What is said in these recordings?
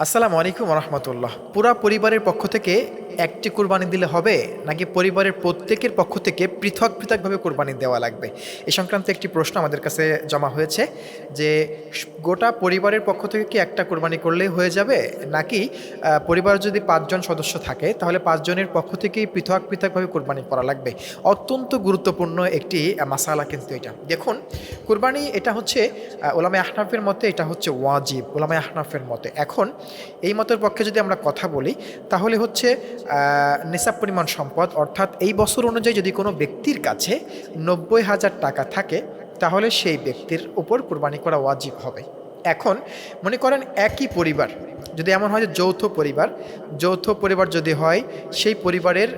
আসসালামু আলাইকুম রহমতুল্লাহ। পুরা পরিবারের পক্ষ থেকে একটি কোরবানি দিলে হবে, নাকি পরিবারের প্রত্যেকের পক্ষ থেকে পৃথক পৃথকভাবে কোরবানি দেওয়া লাগবে? এ সংক্রান্ত একটি প্রশ্ন আমাদের কাছে জমা হয়েছে যে, গোটা পরিবারের পক্ষ থেকে কি একটা কোরবানি করলেই হয়ে যাবে? নাকি পরিবার যদি পাঁচজন সদস্য থাকে, তাহলে পাঁচজনের পক্ষ থেকেই পৃথক পৃথকভাবে কোরবানি করা লাগবে? অত্যন্ত গুরুত্বপূর্ণ একটি মাসালা কিন্তু এটা। দেখুন, কোরবানি এটা হচ্ছে ওলামা আহনাফের মতে এটা হচ্ছে ওয়াজিব ওলামা আহনাফের মতে। এখন, এই মতের পক্ষে যদি আমরা কথা বলি, তাহলে হচ্ছে নিসাব পরিমাণ সম্পদ, অর্থাৎ এই বছর অনুযায়ী যদি কোনো ব্যক্তির কাছে নব্বই হাজার টাকা থাকে, তাহলে সেই ব্যক্তির উপর কোরবানি করা ওয়াজিব হবে। এখন মনে করেন একই পরিবার, যদি এমন হয় যে যৌথ পরিবার যৌথ পরিবার যদি হয়, সেই পরিবারের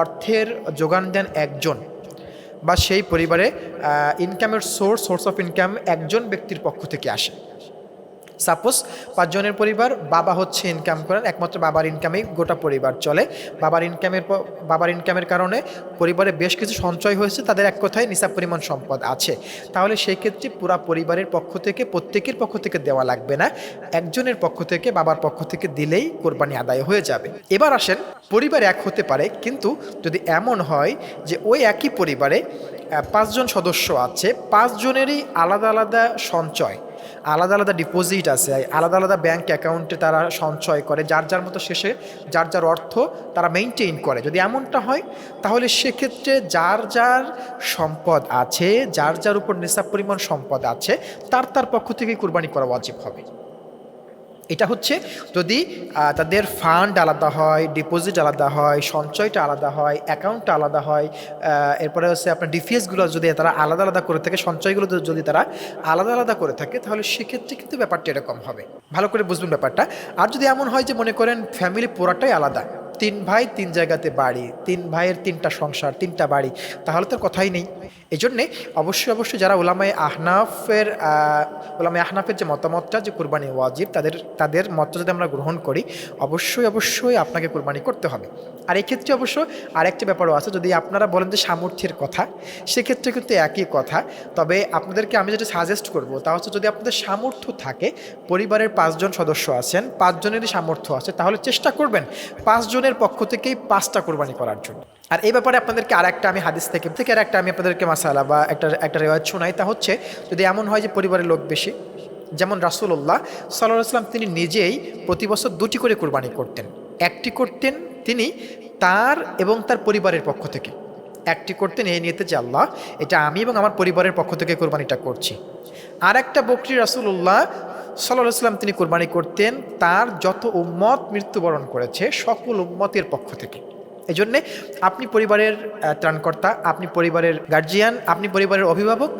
অর্থের যোগান দেন একজন বা সেই পরিবারে ইনকামের সোর্স সোর্স অফ ইনকাম একজন ব্যক্তির পক্ষ থেকে আসে। সাপোজ পাঁচজনের পরিবার, বাবা হচ্ছে ইনকাম করেন একমাত্র বাবার ইনকামেই গোটা পরিবার চলে। বাবার ইনকামের বাবার ইনকামের কারণে পরিবারে বেশ কিছু সঞ্চয় হয়েছে, তাদের এক কথায় নিসাব পরিমাণ সম্পদ আছে। তাহলে সেই ক্ষেত্রে পুরা পরিবারের পক্ষ থেকে, প্রত্যেকের পক্ষ থেকে দেওয়া লাগবে না। একজনের পক্ষ থেকে, বাবার পক্ষ থেকে দিলেই কোরবানি আদায় হয়ে যাবে। এবার আসেন, পরিবার এক হতে পারে, কিন্তু যদি এমন হয় যে ওই একই পরিবারে পাঁচজন সদস্য আছে, পাঁচজনেরই আলাদা আলাদা সঞ্চয়। আলাদা আলাদা ডিপোজিট আছে আলাদা আলাদা ব্যাঙ্ক অ্যাকাউন্টে তারা সঞ্চয় করে, যার যার মতো শেষে যার যার অর্থ তারা মেনটেন করে। যদি এমনটা হয়, তাহলে সেক্ষেত্রে যার যার সম্পদ আছে, যার যার উপর নিসাব পরিমাণ সম্পদ আছে, তার তার পক্ষ থেকে কুরবানি করা অজীব হবে। এটা হচ্ছে যদি তাদের ফান্ড আলাদা হয় ডিপোজিট আলাদা হয়, সঞ্চয়টা আলাদা হয় অ্যাকাউন্টটা আলাদা হয় এরপরে হচ্ছে আপনার ডিফিএসগুলো যদি তারা আলাদা আলাদা করে থাকে সঞ্চয়গুলো যদি তারা আলাদা আলাদা করে থাকে, তাহলে সেক্ষেত্রে কিন্তু ব্যাপারটা এরকম হবে। ভালো করে বুঝবেন ব্যাপারটা। আর যদি এমন হয় যে মনে করেন ফ্যামিলি পুরাটাই আলাদা, তিন ভাই তিন জায়গাতে বাড়ি, তিন ভাইয়ের তিনটা সংসার, তিনটা বাড়ি, তাহলে তো কথাই নেই। এই জন্যে অবশ্যই অবশ্যই যারা ওলামায় আহনাফের আহ, ওলামায় আহনাফের যে মতামতটা যে কোরবানি ওয়াজিব তাদের তাদের মতটা যদি আমরা গ্রহণ করি অবশ্যই অবশ্যই আপনাকে কোরবানি করতে হবে। আর এই ক্ষেত্রে অবশ্য আরেকটি ব্যাপারও আছে যদি আপনারা বলেন যে সামর্থ্যের কথা সেক্ষেত্রে কিন্তু একই কথা। তবে আপনাদেরকে আমি যেটা সাজেস্ট করব তা হচ্ছে যদি আপনাদের সামর্থ্য থাকে পরিবারের পাঁচজন সদস্য আছেন পাঁচজনেরই সামর্থ্য আছে তাহলে চেষ্টা করবেন পাঁচজনের পক্ষ থেকেই পাঁচটা কোরবানি করার জন্য। আর এই ব্যাপারে আপনাদেরকে আর একটা আমি হাদিস থেকে থেকে আর একটা আমি আপনাদেরকে মাসালা বা একটা একটা রেওয়াজ শোনাই তা হচ্ছে যদি এমন হয় যে পরিবারের লোক বেশি, যেমন রাসুল্লাহ সাল্লাহ আসলাম তিনি নিজেই প্রতি বছর দুটি করে কোরবানি করতেন। একটি করতেন তিনি তার এবং তার পরিবারের পক্ষ থেকে। একটি করতেন এই নিয়েতে যে, আল্লাহ, এটা আমি এবং আমার পরিবারের পক্ষ থেকে কোরবানিটা করছি। আর একটা বকরি রাসুল্লাহ সাল্লাহ সাল্লাম তিনি কোরবানি করতেন তার যত উম্মত মৃত্যুবরণ করেছে, সকল উম্মতের পক্ষ থেকে। এই জন্যে আপনি পরিবারের ত্রাণকর্তা, আপনি পরিবারের গার্জিয়ান আপনি পরিবারের অভিভাবক,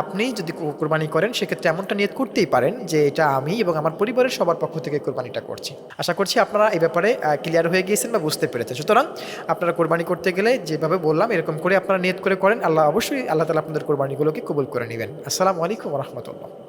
আপনি যদি কোরবানি করেন, সেক্ষেত্রে এমনটা নিয়ত করতেই পারেন যে এটা আমি এবং আমার পরিবারের সবার পক্ষ থেকে কোরবানিটা করছি। আশা করছি আপনারা এই ব্যাপারে ক্লিয়ার হয়ে গিয়েছেন বা বুঝতে পেরেছেন। সুতরাং আপনারা কোরবানি করতে গেলে যেভাবে বললাম, এরকম করে আপনারা নিয়ত করে করেন। আল্লাহ অবশ্যই আল্লাহ তালা আপনাদের কোরবানিগুলোকে কবুল করে নেবেন। আসসালামু আলাইকুম রহমতুল্লাহ।